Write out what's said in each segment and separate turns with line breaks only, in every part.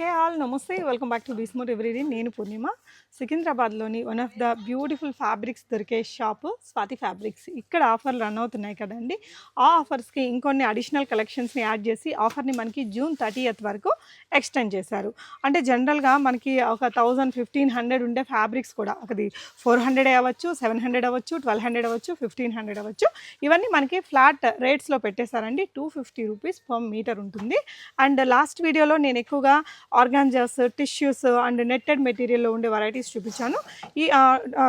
హే all నమస్తే. Welcome back to డిస్మోట్ everyday. నేను Purnima. సికింద్రాబాద్లోని one of the beautiful fabrics దొరికే షాప్ స్వాతి ఫ్యాబ్రిక్స్ ఇక్కడ ఆఫర్లు రన్ అవుతున్నాయి కదండి. ఆ ఆఫర్స్కి ఇంకొన్ని అడిషనల్ కలెక్షన్స్ని యాడ్ చేసి ఆఫర్ని మనకి జూన్ థర్టీయత్ వరకు ఎక్స్టెండ్ చేశారు. అంటే జనరల్గా మనకి ఒక థౌజండ్ ఫిఫ్టీన్ హండ్రెడ్ ఉండే ఫ్యాబ్రిక్స్ కూడా ఒకది ఫోర్ హండ్రెడ్ అవ్వచ్చు సెవెన్ హండ్రెడ్ అవ్వచ్చు ట్వెల్వ్ హండ్రెడ్ అవ్వచ్చు ఫిఫ్టీన్ హండ్రెడ్ అవ్వచ్చు. ఇవన్నీ మనకి ఫ్లాట్ రేట్స్లో పెట్టేశారండి. Two fifty rupees per metre ఉంటుంది. అండ్ లాస్ట్ వీడియోలో నేను ఎక్కువగా ఆర్గాన్జాస్ టిష్యూస్ అండ్ నెట్టెడ్ మెటీరియల్లో ఉండే వెరైటీస్ చూపించాను. ఈ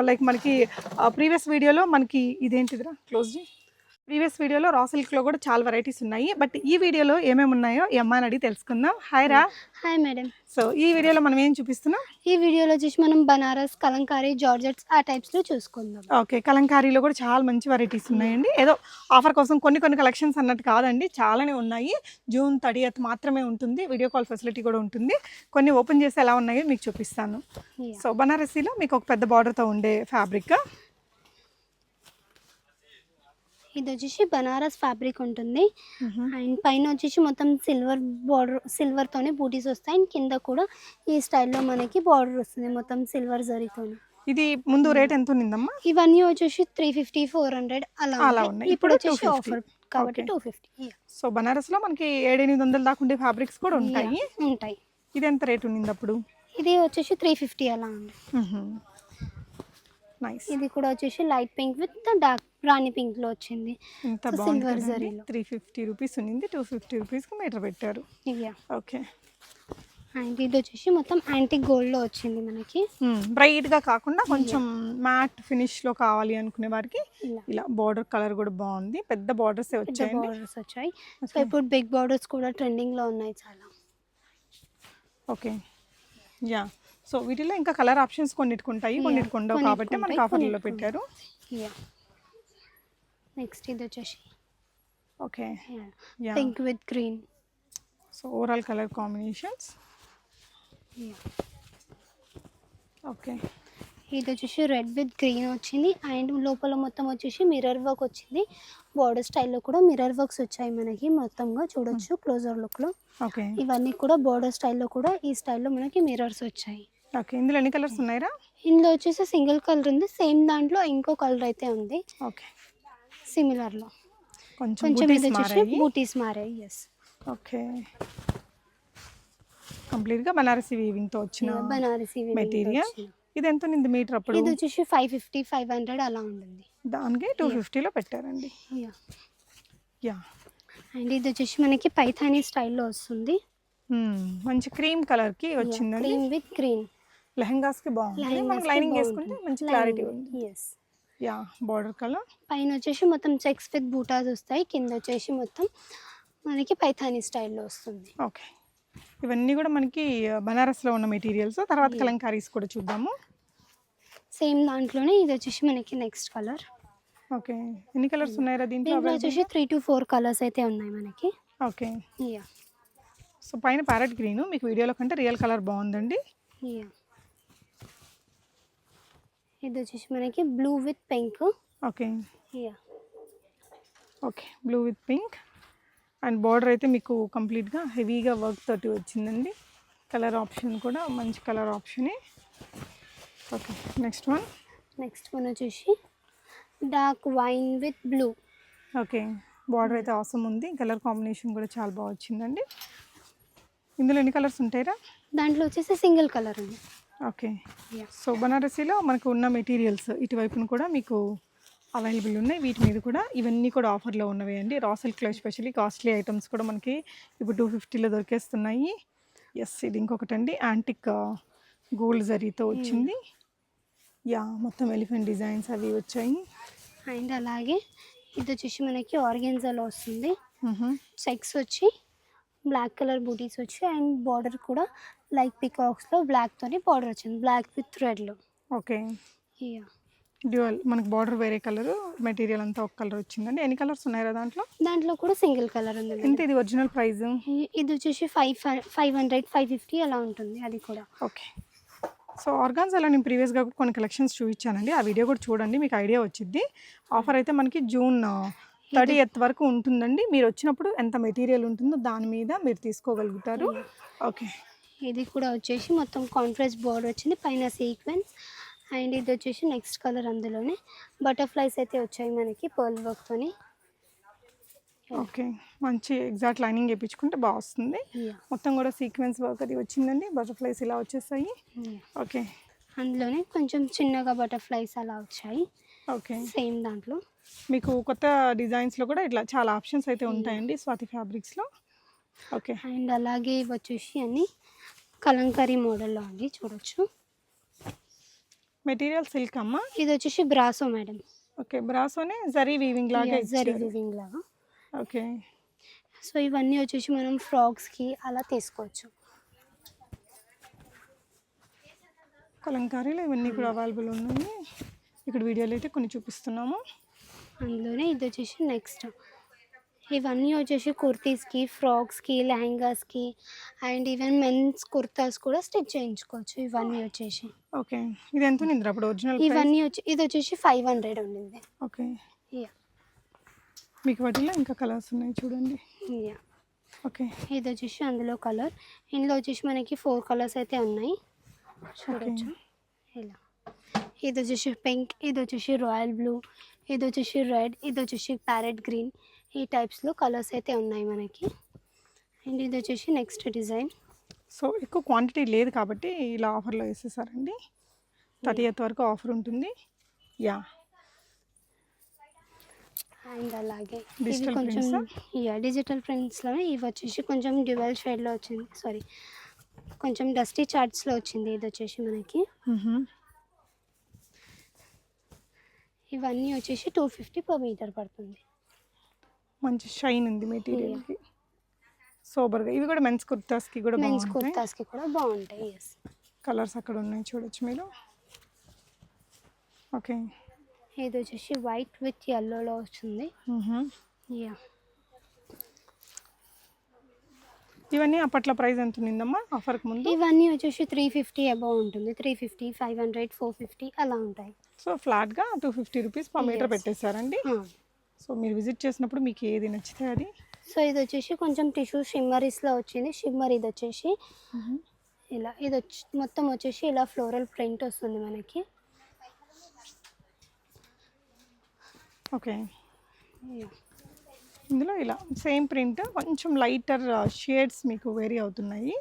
లైక్ మనకి ప్రీవియస్ వీడియోలో మనకి ఇదేంటిదిరా? క్లోజ్ ప్రీవియస్ వీడియోలో రా సిల్క్లో కూడా చాలా వెరైటీస్ ఉన్నాయి. బట్ ఈ వీడియోలో ఏమేమి ఉన్నాయో ఈ అమ్మాయిని అడిగి తెలుసుకుందాం. హాయ్ రా.
హాయ్ మేడం
సో ఈ వీడియోలో మనం ఏం చూపిస్తున్నాం?
ఈ వీడియోలో వచ్చేసి మనం బనారస్ కలంకారీ జార్జెట్స్ ఆ టైప్స్లో చూసుకుందాం.
ఓకే కలంకారీలో కూడా చాలా మంచి వెరైటీస్ ఉన్నాయండి. ఏదో ఆఫర్ కోసం కొన్ని కొన్ని కలెక్షన్స్ అన్నట్టు కాదండి చాలానే ఉన్నాయి. జూన్ థర్టీయత్ మాత్రమే ఉంటుంది. వీడియో కాల్ ఫెసిలిటీ కూడా ఉంటుంది. కొన్ని ఓపెన్ చేసి ఎలా ఉన్నాయో మీకు చూపిస్తాను. సో బనారసీలో మీకు ఒక పెద్ద బార్డర్తో ఉండే ఫ్యాబ్రిక్
ఇది వచ్చేసి బనారస్ ఫ్యాబ్రిక్ ఉంటుంది. అండ్ పైన వచ్చేసి మొత్తం సిల్వర్ బార్డర్ సిల్వర్ తోనే బూటీస్ వస్తాయి. అండ్ కింద కూడా ఈ స్టైల్లో మనకి బార్డర్ వస్తుంది మొత్తం సిల్వర్ జరీతోని.
ఇది ముందు రేట్ ఎంత ఉన్నిందమ్మా
ఇవన్నీ వచ్చేసి త్రీ ఫిఫ్టీ ఫోర్ హండ్రెడ్ అలా
అలా
ఉన్నాయి. ఇప్పుడు వచ్చేసి
250.
ఆఫర్ కాబట్టి. టూ ఫిఫ్టీ
సో బనారస్లో మనకి ఏడెనిమిది వందల దాకా ఉండే ఫ్యాబ్రిక్స్ కూడా ఉంటాయి.
ఉంటాయి.
ఇది ఎంత రేట్ ఉన్నింది అప్పుడు
ఇది వచ్చేసి త్రీ ఫిఫ్టీ అలా ఉంది.
నైస్.
ఇది కూడా వచ్చేసి light pink with dark rani పింక్లో వచ్చింది. జరీలో.
త్రీ ఫిఫ్టీ రూపీస్ ఉన్నింది. టూ ఫిఫ్టీ రూపీస్కి మీటర్ పెట్టారు. ఓకే.
అండ్ ఇది వచ్చేసి మొత్తం యాంటిక్ గోల్డ్లో వచ్చింది మనకి.
బ్రైట్గా కాకుండా కొంచెం మ్యాట్ ఫినిష్లో కావాలి అనుకునే వారికి
ఇలా
బార్డర్ కలర్ కూడా బాగుంది. పెద్ద బార్డర్స్
పెద్ద
వచ్చాయండి.
బార్డర్స్ వచ్చాయి. సో. ఇప్పుడు బిగ్ బార్డర్స్ కూడా ట్రెండింగ్లో ఉన్నాయి చాలా.
ఓకే. యా. సో వీటిలో ఇంకా కలర్ ఆప్షన్స్ కొన్నిటికి ఉంటాయి.
Yeah,
కొన్నిటికి ఉండవు
కొన్నిటికి
కాబట్టి మనకి
కొన్నిటికి
పెట్టారు.
యా. నెక్స్ట్ ఇది వచ్చేసి.
Okay.
Pink with green
so overall colour combinations okay
ఇది వచ్చేసి రెడ్ విత్ గ్రీన్ వచ్చింది. అండ్ లోపల మొత్తం వచ్చేసి మిర్రర్ వర్క్ వచ్చింది. బార్డర్ స్టైల్లో కూడా మిర్రర్ వర్క్స్ వచ్చాయి మనకి. మొత్తంగా చూడొచ్చు క్లోజర్ లుక్లో.
ఓకే
ఇవన్నీ కూడా బార్డర్ స్టైల్లో కూడా ఈ స్టైల్లో మనకి మిర్రర్స్ వచ్చాయి.
ఓకే ఇందులో ఎన్ని కలర్స్ ఉన్నాయిరా?
ఇందులో వచ్చేసి సింగిల్ కలర్ ఉంది. సేమ్ దాంట్లో ఇంకో కలర్ అయితే ఉంది.
ఓకే
సిమిలర్లో
కొంచెం బూటీస్
ఇది వచ్చేసి
మారాయి?
బూటీస్ మారాయి ఎస్
ఓకే. కంప్లీట్గా బనారసి వీవింగ్తో వచ్చిన
బనారసి
మెటీరియల్
వచ్చింది.
ఇది ఎంత ఉంది మీటర్ అప్పుడు?
ఇది వచ్చేసి ఫైవ్ ఫిఫ్టీ ఫైవ్ హండ్రెడ్ అలా ఉంటుంది
దానికి టూ ఫిఫ్టీలో పెట్టారండి. యా
అండ్ ఇది వచ్చేసి మనకి పైథానీ స్టైల్లో వస్తుంది.
మంచి క్రీమ్ కలర్కి వచ్చిందండి.
క్రీమ్ విత్ గ్రీన్
లెహంగాస్కి బాగుంది మనకి లైనింగ్ వేసుకుంటే మంచి క్లారిటీ ఉంది
ఎస్
యా బార్డర్ కలర్
పైన వచ్చేసి మొత్తం చెక్స్ విత్ బూటాస్ వస్తాయి కింద వచ్చేసి మొత్తం మనకి పైథానీ స్టైల్లో వస్తుంది.
ఓకే. ఇవన్నీ కూడా మనకి బనారస్లో ఉన్న మెటీరియల్స్ తర్వాత కలంకారీస్ కూడా చూద్దాము.
సేమ్ దాంట్లోనే ఇది వచ్చేసి మనకి నెక్స్ట్ కలర్
ఓకే. ఎన్ని కలర్స్ ఉన్నాయా దీంట్లో
దీంట్లో వచ్చేసి త్రీ టు ఫోర్ కలర్స్ అయితే ఉన్నాయి మనకి.
ఓకే.
యా
సో పైన ప్యారెట్ గ్రీన్ మీకు వీడియోలో కంటే రియల్ కలర్ బాగుందండి.
యా ఇది వచ్చేసి మనకి blue with pink
okay. Okay blue with pink and border అయితే మీకు కంప్లీట్గా హెవీగా వర్క్ తోటి వచ్చిందండి. కలర్ ఆప్షన్ కూడా మంచి colour ఆప్షనే okay next one
next one వచ్చేసి dark wine with blue
okay border అయితే అవసరం ఉంది. కలర్ కాంబినేషన్ కూడా చాలా బాగా వచ్చిందండి. ఇందులో ఎన్ని కలర్స్ ఉంటాయిరా?
దాంట్లో వచ్చేసి సింగిల్ కలర్ ఉంది.
ఓకే. సో బనారసీలో మనకు ఉన్న మెటీరియల్స్ ఇటువైపున కూడా మీకు అవైలబుల్ ఉన్నాయి. వీటి మీద కూడా ఇవన్నీ కూడా ఆఫర్లో ఉన్నవి అండి. రా సిల్క్లో ఎస్పెషల్లీ కాస్ట్లీ ఐటమ్స్ కూడా మనకి ఇప్పుడు టూ ఫిఫ్టీలో దొరికేస్తున్నాయి. ఎస్ ఇది ఇంకొకటి అండి యాంటిక్ గోల్డ్ జరీతో వచ్చింది. యా మొత్తం ఎలిఫెంట్ డిజైన్స్ అవి వచ్చాయి.
అండ్ అలాగే ఇది వచ్చేసి మనకి ఆర్గెన్జాలో వస్తుంది. చెక్స్ వచ్చి బ్లాక్ కలర్ బూటీస్ వచ్చి అండ్ బార్డర్ కూడా లైక్ పికాక్స్లో బ్లాక్తోని బార్డర్ వచ్చింది. బ్లాక్ విత్ రెడ్లో
ఓకే
యా
డ్యూయల్ మనకు బార్డర్ వేరే కలర్ మెటీరియల్ అంతా ఒక కలర్ వచ్చిందండి. ఎన్ని కలర్స్ ఉన్నాయా దాంట్లో?
దాంట్లో కూడా సింగిల్ కలర్ ఉంది
ఎంత ఇది ఒరిజినల్ ప్రైస్
ఇది వచ్చేసి five five hundred five fifty అలా ఉంటుంది అది కూడా.
ఓకే సో ఆర్గాన్స్ అలా నేను ప్రీవియస్గా కొన్ని కలెక్షన్స్ చూపించానండి. ఆ వీడియో కూడా చూడండి మీకు ఐడియా వచ్చింది ఆఫర్ అయితే మనకి జూన్ థర్టీ ఎత్ వరకు ఉంటుందండి. మీరు వచ్చినప్పుడు ఎంత మెటీరియల్ ఉంటుందో దాని మీద మీరు తీసుకోగలుగుతారు. ఓకే.
ఇది కూడా వచ్చేసి మొత్తం కాన్ఫరెన్స్ బోర్డ్ వచ్చింది. పైన సీక్వెన్స్. అండ్ ఇది వచ్చేసి నెక్స్ట్ కలర్ అందులోనే. బటర్ఫ్లైస్ అయితే వచ్చాయి మనకి పర్ల్ వర్క్తోని
ఓకే. మంచి ఎగ్జాక్ట్ లైనింగ్ వేయించుకుంటే బాగా వస్తుంది. మొత్తం కూడా సీక్వెన్స్ వర్క్ అది వచ్చిందండి. బటర్ఫ్లైస్ ఇలా వచ్చేసాయి. ఓకే.
అందులోనే కొంచెం చిన్నగా బటర్ఫ్లైస్ అలా వచ్చాయి.
ఓకే.
సేమ్ దాంట్లో.
మీకు కొత్త డిజైన్స్లో కూడా ఇట్లా చాలా ఆప్షన్స్ అయితే ఉంటాయండి స్వాతి ఫ్యాబ్రిక్స్లో ఓకే.
అండ్ అలాగే ఇవి వచ్చేసి అన్ని కలంకారీ మోడల్లో అండి చూడొచ్చు.
మెటీరియల్ సిల్క్ అమ్మ?
ఇది వచ్చేసి బ్రాసో మేడం.
ఓకే బ్రాసోనే జరీ వీవింగ్ లాగా
జరీ వివింగ్ లాగా.
ఓకే.
సో ఇవన్నీ వచ్చేసి మనం ఫ్రాక్స్కి అలా తీసుకోవచ్చు.
కలంకారీలో ఇవన్నీ కూడా అవైలబుల్ ఉన్నాయి. ఇక్కడ వీడియోలో అయితే కొన్ని చూపిస్తున్నాము.
అందులోనే ఇది వచ్చేసి నెక్స్ట్ ఇవన్నీ వచ్చేసి కుర్తీస్కి ఫ్రాక్స్కి లెహంగాస్కి అండ్ ఈవెన్ మెన్స్ కుర్తాస్ కూడా స్టిచ్ చేయించుకోవచ్చు ఇవన్నీ వచ్చేసి.
ఓకే. ఇది ఎంత ఉంది అప్పుడు ఒరిజినల్
ఇవన్నీ వచ్చి ఇది వచ్చేసి ఫైవ్ హండ్రెడ్ ఉండింది.
ఓకే.
యా
మీకు వాటిలో ఇంకా కలర్స్ ఉన్నాయి చూడండి.
Yeah
okay.
ఇది వచ్చేసి అందులో కలర్ ఇందులో వచ్చేసి మనకి ఫోర్ కలర్స్ అయితే ఉన్నాయి. చూడొచ్చు. ఇలా. ఇది వచ్చేసి పింక్ ఇది వచ్చేసి రాయల్ బ్లూ ఇది వచ్చేసి రెడ్ ఇది వచ్చేసి ప్యారెట్ గ్రీన్. ఈ టైప్స్లో కలర్స్ అయితే ఉన్నాయి మనకి. అండ్ ఇది వచ్చేసి నెక్స్ట్ డిజైన్.
సో ఎక్కువ క్వాంటిటీ లేదు కాబట్టి ఇలా ఆఫర్లో వేసేసారండి. థర్టీ ఎయిత్ వరకు ఆఫర్ ఉంటుంది. యా.
అండ్ అలాగే కొంచెం యా డిజిటల్ ప్రింట్స్లోనే ఇవి వచ్చేసి కొంచెం డ్యువెల్ షేడ్లో వచ్చింది. సారీ కొంచెం డస్టీ చార్ట్స్లో వచ్చింది ఇది వచ్చేసి మనకి. ఇవన్నీ వచ్చేసి టూ ఫిఫ్టీ పర్ మీటర్ పడుతుంది.
మంచి షైన్ ఉంది మెటీరియల్కి సూపర్గా ఇవి కూడా మెన్స్ కుర్తాస్కి కూడా
మెన్స్ కుర్తాస్కి కూడా బాగుంటాయి ఎస్
కలర్స్ అక్కడ ఉన్నాయి చూడొచ్చు మీరు. ఓకే
ఇది వచ్చేసి వైట్ విత్ ఎల్లోలో వచ్చింది యా
ఇవన్నీ అప్పట్లో ప్రైస్ ఎంత ఉండిందమ్మా ఆఫర్కి ముందు?
ఇవన్నీ వచ్చేసి త్రీ ఫిఫ్టీ అబౌవ్ ఉంటుంది. Three fifty five hundred four fifty అలా ఉంటాయి.
సో ఫ్లాట్గా two fifty rupees per metre. పెట్టేశారండి. So మీరు విజిట్ చేసినప్పుడు మీకు ఏది నచ్చితే అది.
సో ఇది వచ్చేసి కొంచెం టిష్యూ షిమ్మరీస్లో వచ్చింది. షిమ్మర్ ఇది వచ్చేసి ఇలా ఇది వచ్చి మొత్తం వచ్చేసి ఇలా ఫ్లోరల్ ప్రింట్ వస్తుంది మనకి.
ఓకే. ఇందులో ఇలా సేమ్ ప్రింట్ కొంచెం లైటర్ షేడ్స్ మీకు వేరీ అవుతున్నాయి.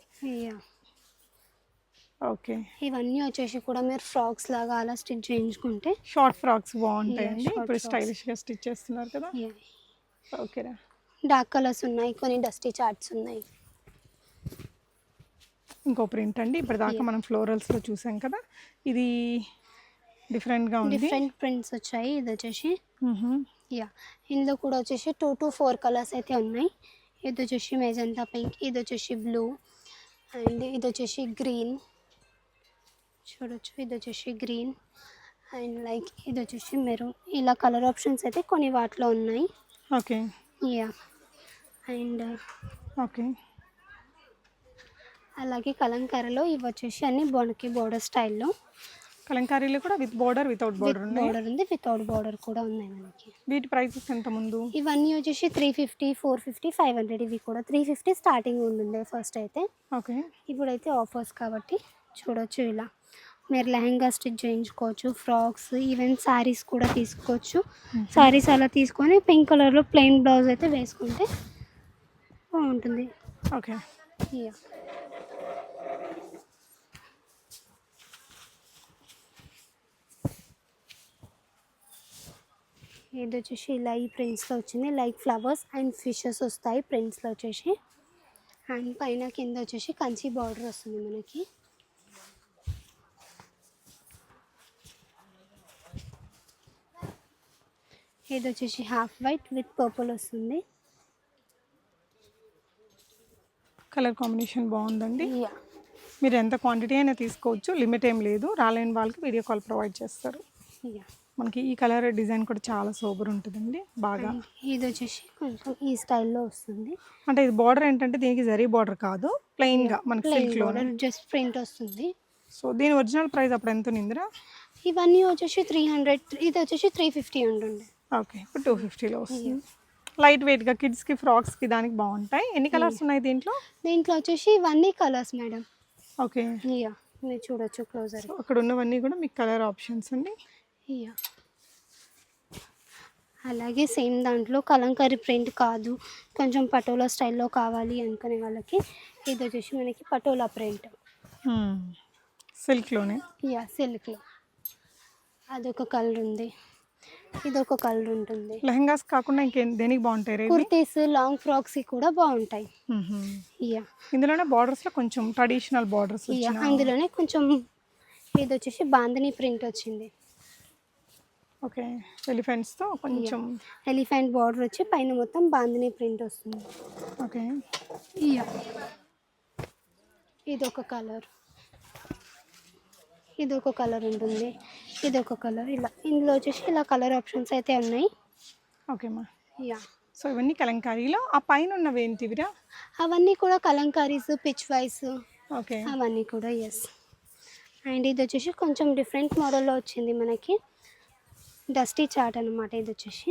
ఓకే.
ఇవన్నీ వచ్చేసి కూడా మీరు ఫ్రాక్స్ లాగా అలా స్టిచ్ చేయించుకుంటే
షార్ట్ ఫ్రాక్స్ బాగుంటాయండి. ఇప్పుడు
frocks.
స్టైలిష్గా స్టిచ్ చేస్తున్నారు కదా. ఓకేరా.
డార్క్ కలర్స్ ఉన్నాయి కొన్ని డస్టీ చార్ట్స్ ఉన్నాయి.
ఇంకో ప్రింట్ అండి. ఇప్పటిదాకా
Yeah.
మనం ఫ్లోరల్స్లో చూసాం కదా. ఇది డిఫరెంట్గా ఉంది.
డిఫరెంట్ ప్రింట్స్ వచ్చాయి. ఇది వచ్చేసి. యా ఇందులో కూడా వచ్చేసి టూ టు ఫోర్ కలర్స్ అయితే ఉన్నాయి. ఇది వచ్చేసి మెజంతా పింక్ ఇది వచ్చేసి బ్లూ అండ్ ఇది వచ్చేసి గ్రీన్ చూడొచ్చు. ఇది వచ్చేసి గ్రీన్ అండ్ లైక్ ఇది వచ్చేసి మెరూన్. ఇలా కలర్ ఆప్షన్స్ అయితే కొన్ని వాటిలో ఉన్నాయి.
ఓకే.
యా. And
okay.
అలాగే కలంకారలో ఇవి వచ్చేసి అన్ని బొనకి బోర్డర్ స్టైల్లో.
కలంకారీలో కూడా with border without
with
border
border ఉంది వితౌట్ బోర్డర్ కూడా ఉన్నాయి మనకి.
వీటి ప్రైసెస్ ఎంత ముందు?
ఇవన్నీ వచ్చేసి three fifty four fifty five hundred ఇవి కూడా త్రీ ఫిఫ్టీ స్టార్టింగ్ ఉంటుండే ఫస్ట్ అయితే.
ఓకే.
ఇప్పుడైతే ఆఫర్స్ కాబట్టి చూడొచ్చు ఇలా. మీరు లెహంగా స్టిచ్ చేయించుకోవచ్చు ఫ్రాక్స్ ఈవెన్ శారీస్ కూడా తీసుకోవచ్చు. శారీస్ అలా తీసుకొని పింక్ కలర్లో ప్లెయిన్ బ్లౌజ్ అయితే వేసుకుంటే బాగుంటుంది.
ఓకే.
ఇది వచ్చేసి ఇలా ఈ ప్రింట్స్లో వచ్చింది. లైక్ ఫ్లవర్స్ అండ్ ఫిషెస్ వస్తాయి ప్రింట్స్లో వచ్చేసి. అండ్ పైన కింద వచ్చేసి కంచి బార్డర్ వస్తుంది మనకి. ఇది వచ్చేసి హాఫ్ వైట్ విత్ పర్పుల్ వస్తుంది.
కలర్ కాంబినేషన్ బాగుందండి.
యా
మీరు ఎంత క్వాంటిటీ అయినా తీసుకోవచ్చు లిమిట్ ఏం లేదు. రాలేని వాళ్ళకి వీడియో కాల్ ప్రొవైడ్ చేస్తారు.
యా
మనకి ఈ కలర్ డిజైన్ కూడా చాలా సూపర్ ఉంటుందండి బాగా.
ఇది వచ్చేసి కొంచెం ఈ స్టైల్లో వస్తుంది.
అంటే ఇది బార్డర్ ఏంటంటే దీనికి జరీ బార్డర్ కాదు ప్లెయిన్గా మనకి సిల్క్లో
జస్ట్ ప్రింట్ వస్తుంది.
సో దీని ఒరిజినల్ ప్రైస్ అప్పుడు ఎంత నిందిరా
ఇవన్నీ వచ్చేసి త్రీ హండ్రెడ్ ఇది వచ్చేసి త్రీ ఫిఫ్టీ ఉంటుంది
ఓకే ఇప్పుడు టూ ఫిఫ్టీలో వస్తుంది. లైట్ వెయిట్గా కిడ్స్కి ఫ్రాక్స్కి దానికి బాగుంటాయి. ఎన్ని కలర్స్ ఉన్నాయి దీంట్లో?
దీంట్లో వచ్చేసి ఇవన్నీ కలర్స్ మేడం
ఓకే.
ఇయా మీరు చూడొచ్చు క్లోజర్
అక్కడ ఉన్నవన్నీ కూడా మీకు కలర్ ఆప్షన్స్ అండి.
ఇయా అలాగే సేమ్ దాంట్లో కలంకారీ ప్రింట్ కాదు. కొంచెం పటోలా స్టైల్లో కావాలి అనుకునే వాళ్ళకి ఇది వచ్చేసి మనకి పటోలా ప్రింట్
సిల్క్లోనే
యా సిల్క్లో అదొక కలర్ ఉంది. ఇదొక కలర్ ఉంటుంది.
లెహంగాస్ కాకుండా ఇంకేం దేనికి బాగుంటాయి
కుర్తీస్ లాంగ్ ఫ్రాక్స్ కూడా బాగుంటాయి.
ఇందులోనే బార్డర్స్లో కొంచెం ట్రెడిషనల్ బార్డర్స్
అందులోనే కొంచెం ఇది వచ్చేసి బాందని ప్రింట్ వచ్చింది.
ఓకే ఎలిఫెంట్స్తో కొంచెం
ఎలిఫెంట్ బార్డర్ వచ్చి పైన మొత్తం బాందని ప్రింట్ వస్తుంది.
ఓకే.
ఇయా ఇదొక కలర్. ఇదొక కలర్ ఉంటుంది. ఇదొక కలర్ ఇలా ఇందులో వచ్చేసి ఇలా కలర్ ఆప్షన్స్ అయితే ఉన్నాయి.
ఓకేమ్మా
యా
సో ఇవన్నీ కలంకారీలో. ఆ పైన ఉన్నవి ఏంటివిరా?
అవన్నీ కూడా కలంకారీస్ పిచ్ వైస్
ఓకే
అవన్నీ కూడా ఎస్ అండ్ ఇది వచ్చేసి కొంచెం డిఫరెంట్ మోడల్లో వచ్చింది మనకి. డస్టీ చాట్ అనమాట ఇది వచ్చేసి.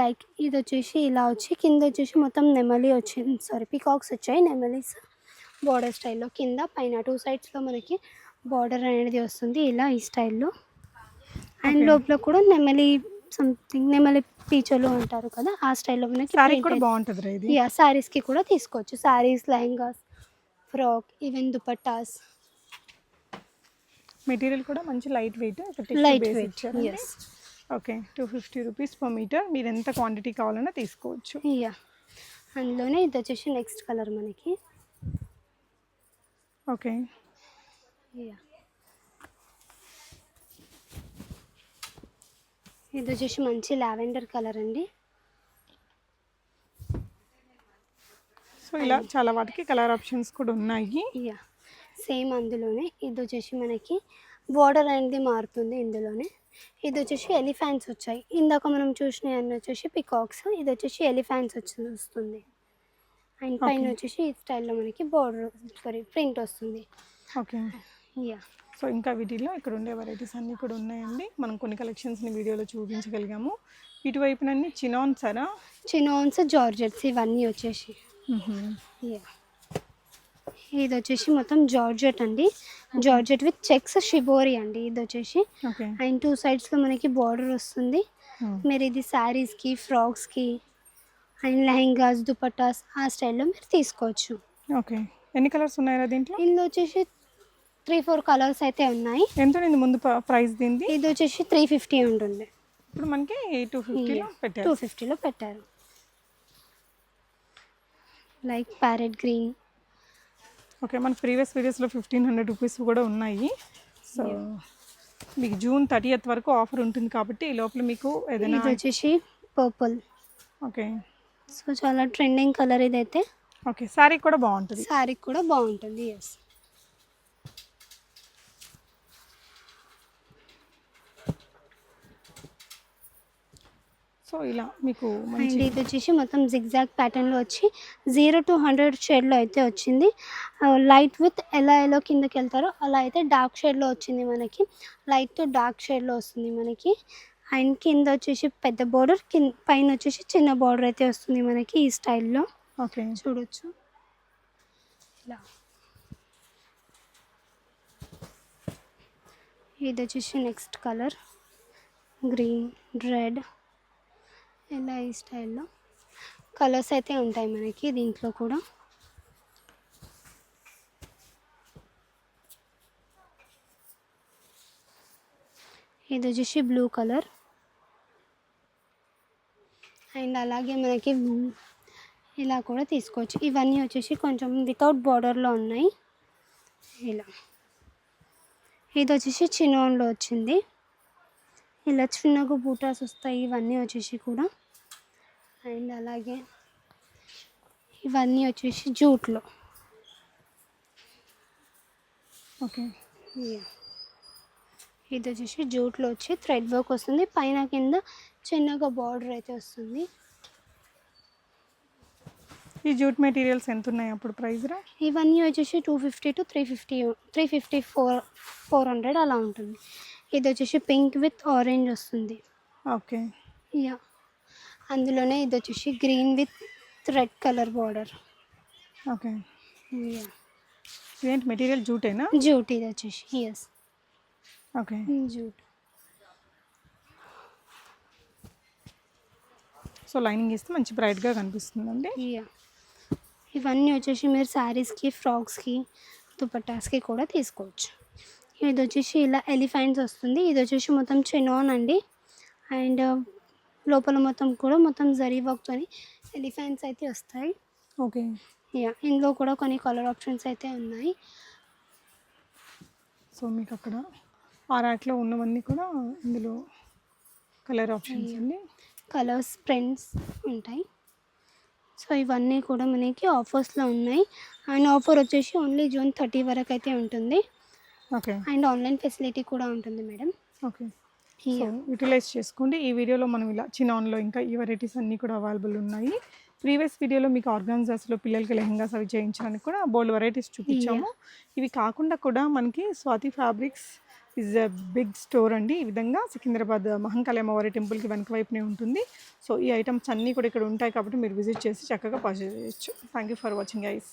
లైక్ ఇది వచ్చేసి ఇలా వచ్చి కింద వచ్చేసి మొత్తం నెమలి వచ్చింది. సారీ పికాక్స్ వచ్చాయి. నెమలీస్ బార్డర్ స్టైల్లో కింద పైన టూ సైడ్స్లో మనకి బార్డర్ అనేది వస్తుంది. ఇలా ఈ స్టైల్లో అండ్. లోపల కూడా నెమలి సంథింగ్ నెమలి పీచలు అంటారు కదా ఆ స్టైల్లో మనకి
కూడా బాగుంటుంది ఇది.
యా శారీస్కి కూడా తీసుకోవచ్చు. Saris lehengas frock even dupattas.
Material కూడా మంచి light weight
light weight
okay two fifty rupees per metre మీరు ఎంత క్వాంటిటీ కావాలన్నా తీసుకోవచ్చు.
యా అందులోనే ఇది వచ్చేసి నెక్స్ట్ కలర్ మనకి.
ఓకే
యా ఇది వచ్చేసి మంచి లావెండర్ కలర్ అండి.
సో ఇలా చాలా వాటికి కలర్ ఆప్షన్స్ కూడా ఉన్నాయి.
యా సేమ్ అందులోనే. ఇది వచ్చేసి మనకి బార్డర్ అనేది మారుతుంది ఇందులోనే. ఇది వచ్చేసి ఎలిఫెంట్స్ వచ్చాయి. ఇందాక మనం అన్నీ వచ్చేసి పికాక్స్. ఇది వచ్చేసి ఎలిఫెంట్స్ వచ్చి వస్తుంది. అండ్ పైన. వచ్చేసి ఈ స్టైల్లో మనకి బార్డర్ సారీ ప్రింట్ వస్తుంది.
ఓకే.
యా.
సో ఇంకా వీటిలో ఇక్కడ ఉండే వెరైటీస్ అన్నీ కూడా ఉన్నాయండి. మనం కొన్ని కలెక్షన్స్ని వీడియోలో చూపించగలిగాము. ఇటువైపునన్నీ చినాన్ సరా
చినోన్స్ జార్జెట్స్ ఇవన్నీ వచ్చేసి. యా ఇది వచ్చేసి మొత్తం జార్జెట్ అండి. జార్జెట్ విత్ చెక్స్ షిబోరి అండి ఇది వచ్చేసి.
ఓకే.
అండ్ టూ సైడ్స్లో మనకి బార్డర్ వస్తుంది. మీరు ఇది శారీస్కి ఫ్రాక్స్కి అండ్ లెహంగాస్ దుపట్టాస్ ఆ స్టైల్లో మీరు తీసుకోవచ్చు.
ఓకే. ఎన్ని కలర్స్ ఉన్నాయా దీంట్లో?
ఇందులో వచ్చేసి త్రీ ఫోర్ కలర్స్ అయితే ఉన్నాయి.
ఎంత ఉంది ముందు ప్రైస్ దీనిది
ఇది వచ్చేసి త్రీ ఫిఫ్టీ ఉంటుంది
ఇప్పుడు మనకి టూ ఫిఫ్టీలో
టూ
పెట్టారు.
ఫిఫ్టీలో పెట్టారు. లైక్ ప్యారెట్ గ్రీన్
ఓకే మన ప్రీవియస్ వీడియోస్లో ఫిఫ్టీన్ హండ్రెడ్ రూపీస్ కూడా ఉన్నాయి. సో మీకు జూన్ థర్టీయత్ వరకు ఆఫర్ ఉంటుంది కాబట్టి ఈ లోపల మీకు ఏదైనా
ఇది వచ్చేసి పర్పుల్
ఓకే.
సో చాలా ట్రెండింగ్ కలర్ ఇదైతే.
ఓకే శారీ కూడా బాగుంటుంది.
శారీ కూడా బాగుంటుంది ఎస్
సో ఇలా మీకు
అండ్ ఇది వచ్చేసి మొత్తం జిగ్జాగ్ ప్యాటర్న్లో వచ్చి జీరో టు హండ్రెడ్ షేడ్లో అయితే వచ్చింది. లైట్ విత్ ఎలా ఎలా కిందకి వెళ్తారో అలా అయితే డార్క్ షేడ్లో వచ్చింది మనకి. లైట్ టు డార్క్ షేడ్లో వస్తుంది మనకి. అండ్ కింద వచ్చేసి పెద్ద బార్డర్ కింద పైన వచ్చేసి చిన్న బార్డర్ అయితే వస్తుంది మనకి ఈ స్టైల్లో
ఓకే.
చూడొచ్చు. ఇలా. ఇది వచ్చేసి నెక్స్ట్ కలర్ గ్రీన్ రెడ్ ఇలా ఈ స్టైల్లో? కలర్స్ అయితే ఉంటాయి మనకి దీంట్లో కూడా. ఇది వచ్చేసి బ్లూ కలర్ అండ్ అలాగే మనకి ఇలా కూడా తీసుకోవచ్చు. ఇవన్నీ వచ్చేసి కొంచెం వితౌట్ బార్డర్లో ఉన్నాయి. ఇలా. ఇది వచ్చేసి చిన్నోన్లో వచ్చింది. ఇలా చిన్నగా బూటాస్ వస్తాయి ఇవన్నీ వచ్చేసి కూడా. అండ్ అలాగే ఇవన్నీ వచ్చేసి జూట్లో.
ఓకే.
ఇది వచ్చేసి జూట్లో వచ్చి థ్రెడ్ వర్క్ వస్తుంది. పైన కింద చిన్నగా బార్డర్ అయితే వస్తుంది.
ఈ జూట్ మెటీరియల్స్ ఎంత ఉన్నాయి అప్పుడు ప్రైస్ రా?
ఇవన్నీ వచ్చేసి two fifty to three fifty three fifty four four hundred అలా ఉంటుంది. ఇది వచ్చేసి పింక్ విత్ ఆరెంజ్ వస్తుంది.
ఓకే.
యా అందులోనే ఇది వచ్చేసి green with red colour border
okay ఇదేంటి మెటీరియల్ జూటేనా?
జూట్ ఇది వచ్చేసి yes
okay
jute.
So lining ఇస్తే మంచి బ్రైట్గా కనిపిస్తుందండి.
యా ఇవన్నీ వచ్చేసి మీరు శారీస్కి ఫ్రాక్స్కి దుపట్టాస్కి కూడా తీసుకోవచ్చు. ఇది వచ్చేసి ఇలా ఎలిఫెంట్స్ వస్తుంది. ఇది వచ్చేసి మొత్తం చెనాన్ అండి. అండ్ లోపల మొత్తం కూడా మొత్తం జరీ వర్క్తో ఎలిఫెంట్స్ అయితే వస్తాయి.
ఓకే.
యా ఇందులో కూడా కొన్ని కలర్ ఆప్షన్స్ అయితే ఉన్నాయి.
సో మీకు అక్కడ ఆ ర్యాక్లో ఉన్నవన్నీ కూడా ఇందులో కలర్ ఆప్షన్స్ అండి
కలర్స్ ప్రింట్స్ ఉంటాయి. సో ఇవన్నీ కూడా మనకి ఆఫర్స్లో ఉన్నాయి. అండ్ ఆఫర్ వచ్చేసి ఓన్లీ జూన్ థర్టీ వరకు అయితే ఉంటుంది.
ఓకే
అండ్ ఆన్లైన్ ఫెసిలిటీ కూడా ఉంటుంది మేడం
ఓకే సో యూటిలైజ్ చేసుకోండి. ఈ వీడియోలో మనం ఇలా చినాన్లో ఇంకా ఈ వెరైటీస్ అన్నీ కూడా అవైలబుల్ ఉన్నాయి. ప్రీవియస్ వీడియోలో మీకు ఆర్గాన్జాస్లో పిల్లలకి లెహంగాస్ అవి చేయించడానికి కూడా బోల్డ్ వెరైటీస్ చూపించాము. ఇవి కాకుండా కూడా మనకి Swathi fabrics is a big store అండి. ఈ విధంగా సికింద్రాబాద్ మహంకాళి అమ్మవారి టెంపుల్కి వెనక వైపునే ఉంటుంది. సో ఈ ఐటమ్స్ అన్నీ కూడా ఇక్కడ ఉంటాయి కాబట్టి మీరు విజిట్ చేసి చక్కగా పర్చేస్ చేయొచ్చు. Thank you for watching ice